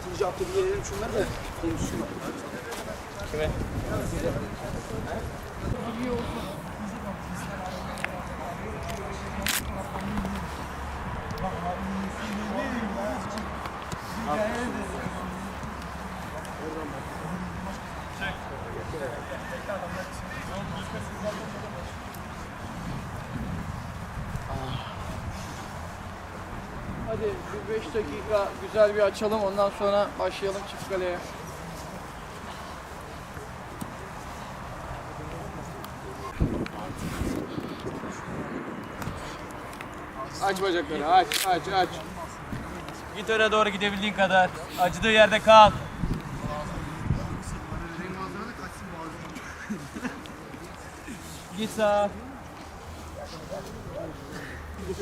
ikinci hafta bir gelelim şunları da konuşsunlar. Kime? Hadi bir 5 dakika güzel bir açalım ondan sonra başlayalım çift kaleye. Aç bacakları aç aç aç. Git öne doğru gidebildiğin kadar. Acıdığı yerde kal. Git sağa.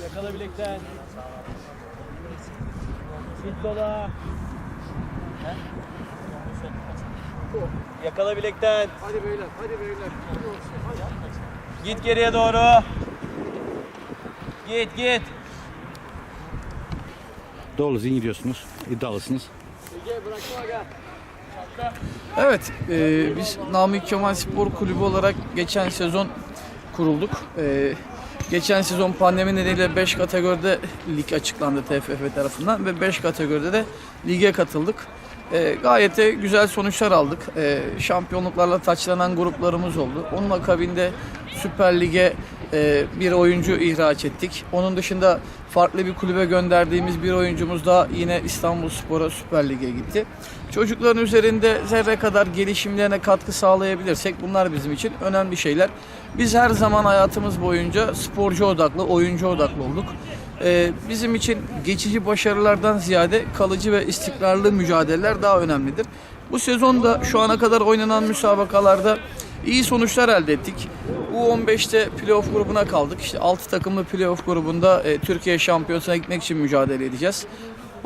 Yakala bilekten. He? Yakala bilekten. Hadi beyler hadi beyler. Hadi olsun. Hadi. Git geriye doğru. Git git. Doğru iyi gidiyorsunuz. İddialısınız. Evet, e, biz Namık Kemal Spor Kulübü olarak geçen sezon kurulduk. E, geçen sezon pandemi nedeniyle 5 kategoride lig açıklandı TFF tarafından ve 5 kategoride de lige katıldık. E, gayet de güzel sonuçlar aldık. E, şampiyonluklarla taçlanan gruplarımız oldu. Onun akabinde Süper Lig'e e, bir oyuncu ihraç ettik. Onun dışında farklı bir kulübe gönderdiğimiz bir oyuncumuz da yine İstanbul Spor'a Süper Lig'e gitti. Çocukların üzerinde zerre kadar gelişimlerine katkı sağlayabilirsek bunlar bizim için önemli şeyler. Biz her zaman hayatımız boyunca sporcu odaklı, oyuncu odaklı olduk. Ee, bizim için geçici başarılardan ziyade kalıcı ve istikrarlı mücadeleler daha önemlidir. Bu sezonda şu ana kadar oynanan müsabakalarda iyi sonuçlar elde ettik. U15'te playoff grubuna kaldık. İşte 6 takımlı playoff grubunda e, Türkiye şampiyonasına gitmek için mücadele edeceğiz.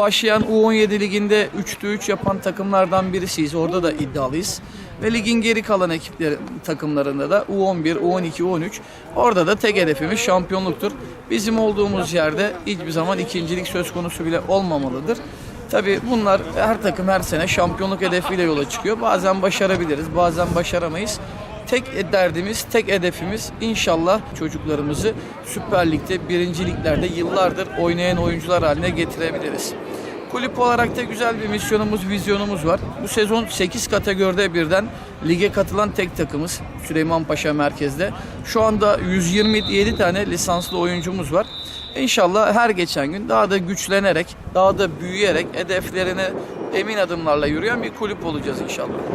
Başlayan U17 liginde 3'te 3 yapan takımlardan birisiyiz. Orada da iddialıyız. Ve ligin geri kalan ekipleri takımlarında da U11, U12, U13 orada da tek hedefimiz şampiyonluktur. Bizim olduğumuz yerde hiçbir zaman ikincilik söz konusu bile olmamalıdır. Tabii bunlar her takım her sene şampiyonluk hedefiyle yola çıkıyor. Bazen başarabiliriz, bazen başaramayız. Tek derdimiz, tek hedefimiz inşallah çocuklarımızı Süper Lig'de, birinci liglerde yıllardır oynayan oyuncular haline getirebiliriz. Kulüp olarak da güzel bir misyonumuz, vizyonumuz var. Bu sezon 8 kategoride birden lige katılan tek takımız Süleymanpaşa merkezde. Şu anda 127 tane lisanslı oyuncumuz var. İnşallah her geçen gün daha da güçlenerek, daha da büyüyerek hedeflerine emin adımlarla yürüyen bir kulüp olacağız inşallah.